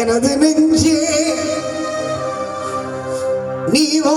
எனது நெஞ்சே நீ வா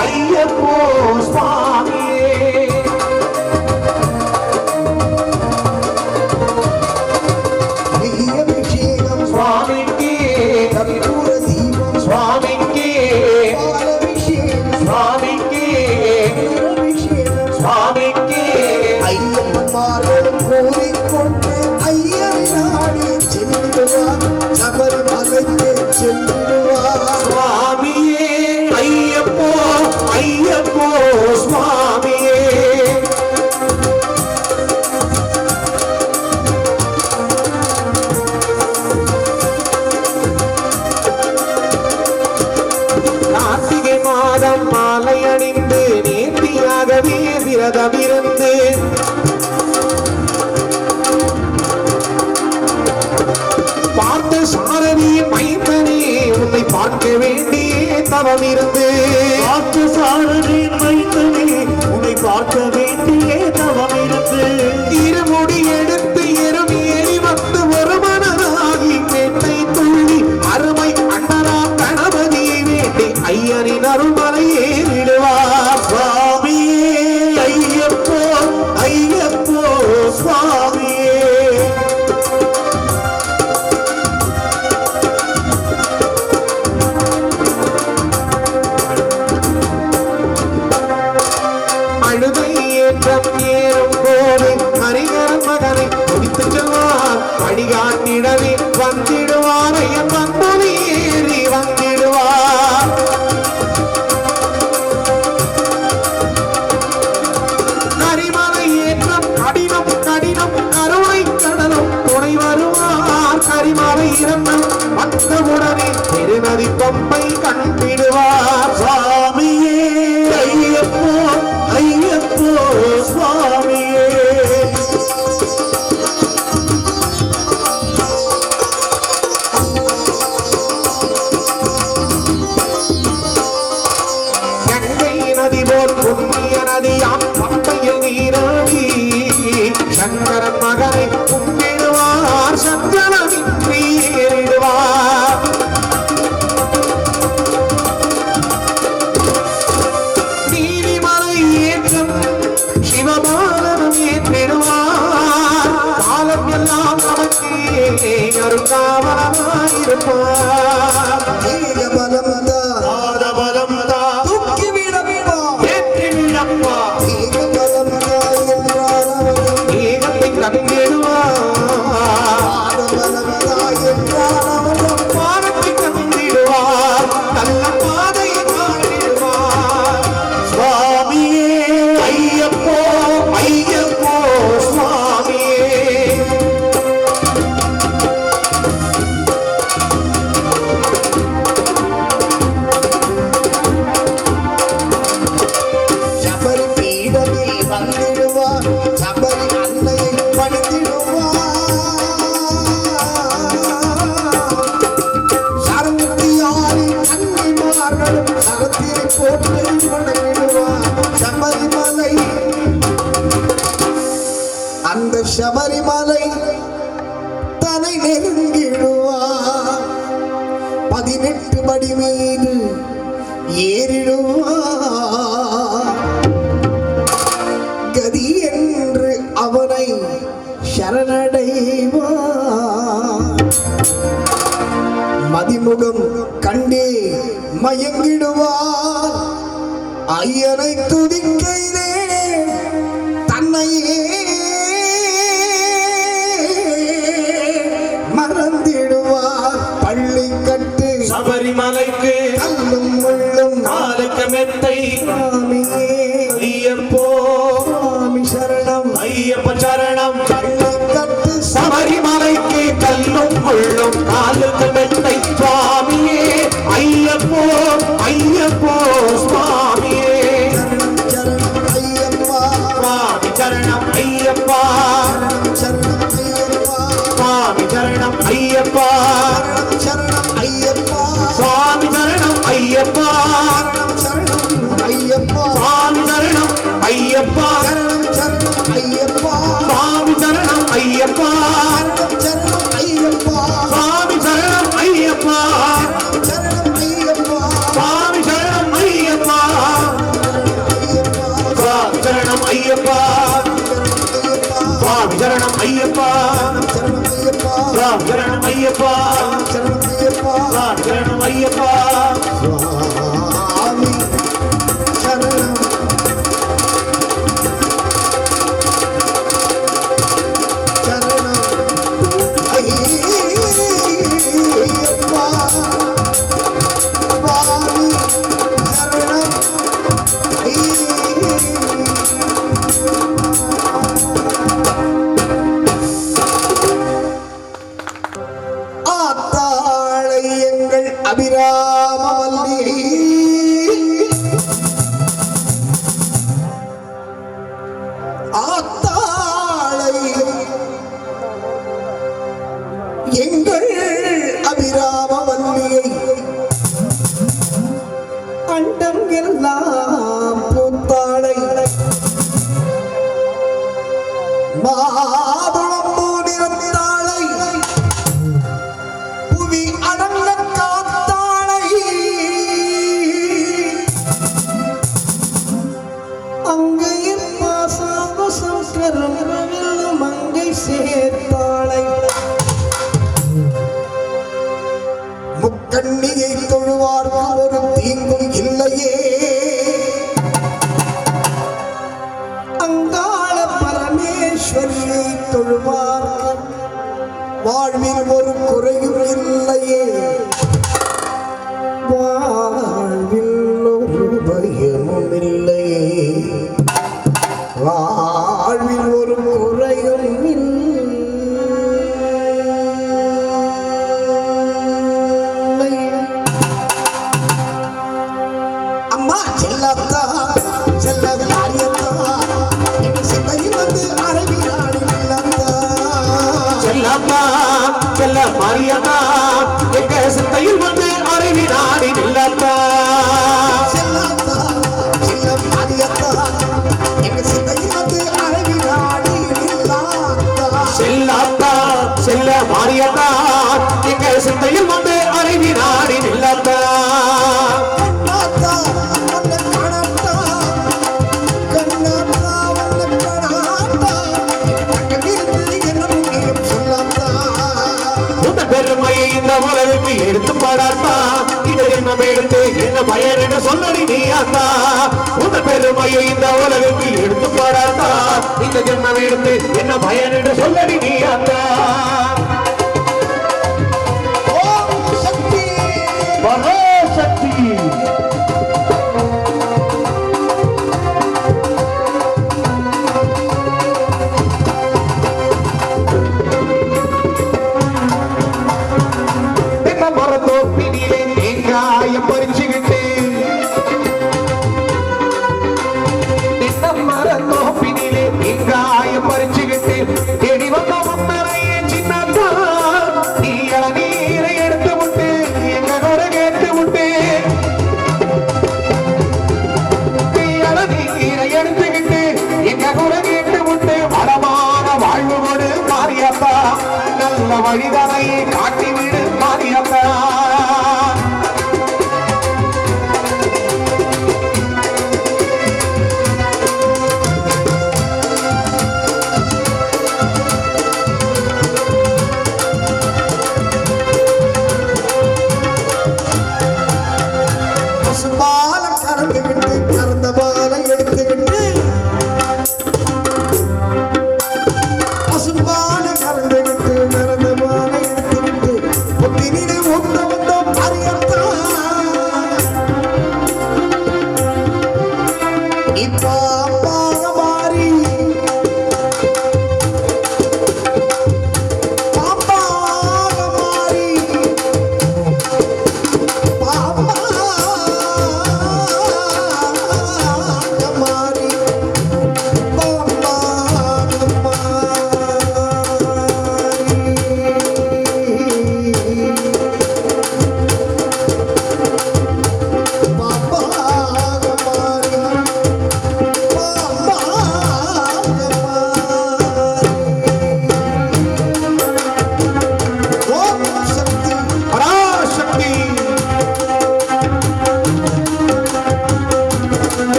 ஐயப்போ ஐயப்போ இருந்து பார்த்த சாரதியின் மைந்தனே உன்னை பார்க்க வேண்டிய தவம் இருந்து. இருமுடி எடுத்து சபரிமலை அந்த சபரிமலை தலை நெருங்கிடுவார் பதினெட்டு படி மீது ஏறிடுவார் கதி என்று அவனை சரணடைவார் மதிமுகம் கண்டே மயங்கிடுவார் ஐயனை துதிக்கையிலே தன்னையே மறந்திடுவார் பள்ளி கட்டு சபரிமலைக்கு கல்லும் முள்ளும் காலுக்கு மெத்தை ஐயப்போ சுவாமி சரணம். ஐயப்ப சரணம். பள்ளி கட்டு சபரிமலைக்கு கல்லும் முள்ளும் காலுக்கு மெத்தை சுவாமியே ஐயப்போ ஐயப்போ. திறனும் ஐயப்பா. ah, செல்லம்மா செல்ல மாரியம்மா எங்க சித்தையில் வந்து அறிவினாடி நில்லம்மா செல்லாத்தா செல்ல மாரியம்மா எங்க சித்தையில் வந்து அறிவினாடி ஜென்மம் எடுத்து என்ன பயன் என சொல்லடி நீ ஆத்தா உன் பெருமையை இந்த உலகத்தில் எடுத்து பாராத்தா இந்த ஜென்மம் எடுத்து என்ன பயன் என்று சொல்லடி நீ ஆத்தா வழிதனையை காட்டி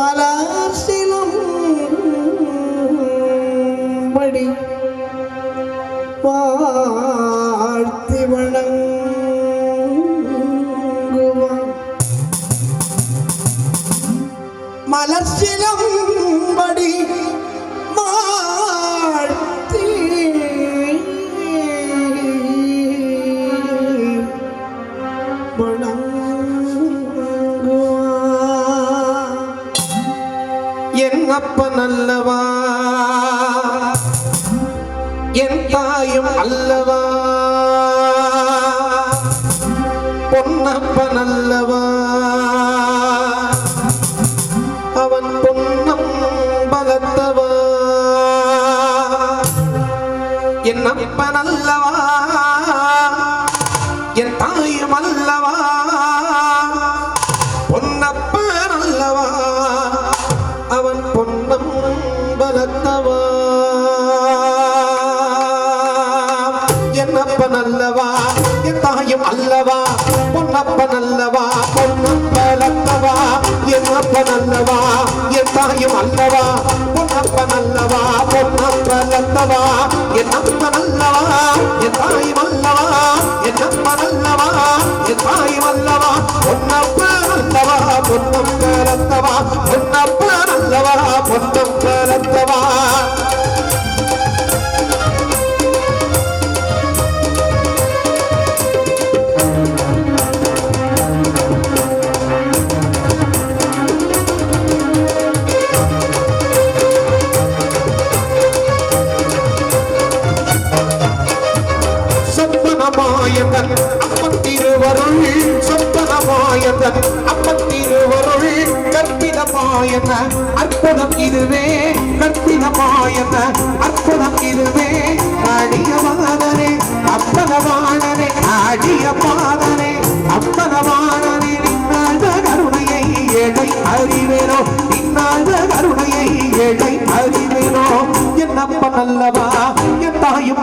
വലാർശിലം വടി വാഴ്ത്തി വണങ്ങുവ മലർശിലം நல்லவா? அவன் பொன்னம் பலத்தவா என் அப்ப நல்லவா அப்பன் அல்லவா என் தாயும் அல்லவா? உன் அப்பன் அல்லவா பொன்னப்பன் அல்லவா என் அப்பன் அல்லவா என் தாயும் அல்லவா? என் அப்பன் அல்லவா என் தாயும் அல்லவா? பொன்னப்பன் அல்லவா பொன்னப்பன் அல்லவா பொன்னப்பன் அல்லவா பொன்னப்பன்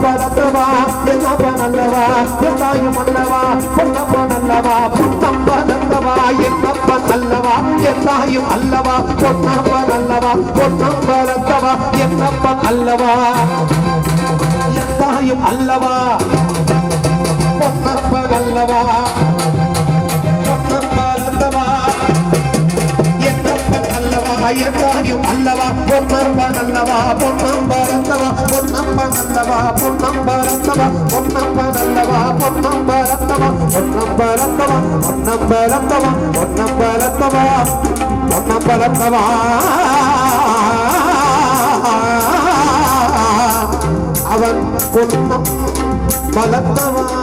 அப்பா நல்லவா என் அப்பா நல்லவா என் தாயும் நல்லவா பொன்னப்பா நல்லவா பொன்னப்பா நல்லவா என் அப்பா நல்லவா என் தாயும் அல்லவா பொன்னப்பா நல்லவா பொன்னப்பா நல்லவா என் அப்பா அல்லவா என் தாயும் அல்லவா பொன்னப்பா அல்லவா அல்லவா அல்லவா பொன்னப்பன் அல்லவா பொன்னப்பன் அல்லவா பொன்னப்பன் அல்லவா பொன்னப்பன் அல்லவா பொன்னப்பன் அல்லவா பொன்னப்பன் அல்லவா பொன்னப்பன் அல்லவா பொன்னப்பன் அல்லவா பொன்னப்பன் அல்லவா பொன்னப்பன் அல்லவா அவன் பொன்னம் பலத்தவா